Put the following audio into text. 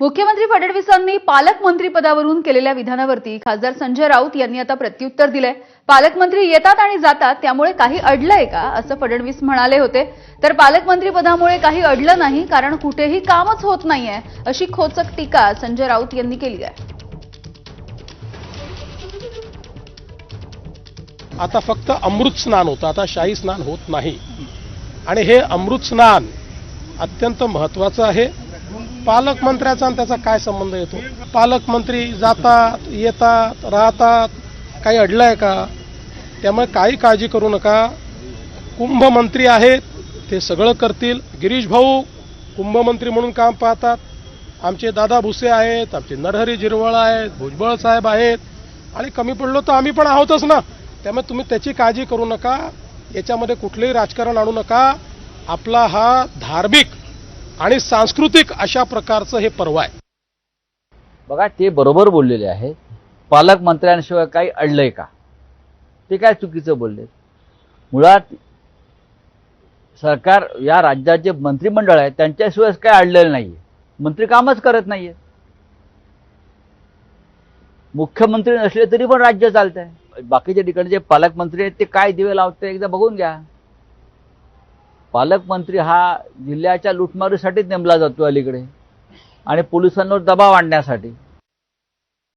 मुख्यमंत्री फडणवीसांनी पालकमंत्री पदावरून केलेल्या विधानावरती खासदार संजय राऊत यांनी आता प्रत्युत्तर दिलंय. पालकमंत्री येतात आणि जातात त्यामुळे काही अडलंय का असं फडणवीस म्हणाले होते. तर पालकमंत्री पदामुळे काही अडलं नाही कारण कुठेही कामच होत नाहीये अशी खोचक टीका संजय राऊत यांनी केली आहे. आता फक्त अमृत स्नान होतं आता शाही स्नान होत नाही. आणि हे अमृत स्नान अत्यंत महत्वाचं आहे. पालकमंत्र्याचा आणि त्याचा काय संबंध येतो? पालकमंत्री जातात येतात राहतात काही अडलं आहे का? त्यामुळे काही काळजी करू नका. कुंभमंत्री आहेत ते सगळं करतील. गिरीश भाऊ कुंभमंत्री म्हणून काम पाहतात. आमचे दादा भुसे आहेत आमचे नरहरी जिरवळ आहेत भुजबळ साहेब आहेत. आणि कमी पडलो तर आम्ही पण आहोतच ना. त्यामुळे तुम्ही त्याची काळजी करू नका. याच्यामध्ये कुठलंही राजकारण आणू नका. आपला हा धार्मिक आणि सांस्कृतिक अशा प्रकारचं हे पर्व आहे. बघा ते बरोबर बोललेले आहे पालकमंत्र्यांशिवाय काही अडलंय का? ते काय चुकीचं बोलले? मुळात सरकार या राज्याचे मंत्रिमंडळ आहे त्यांच्याशिवाय काय अडलेलं नाहीये. मंत्री कामच करत नाहीये. मुख्यमंत्री नसले तरी पण राज्य चालत आहे बाकीच्या ठिकाणी जे पालकमंत्री आहेत ते काय दिवे लावते एकदा बघून घ्या. पालकमंत्री हा जिल्ह्याच्या लुटमारीसाठीच नेमला जातो अलीकडे. आणि पोलिसांवर दबाव आणण्यासाठी.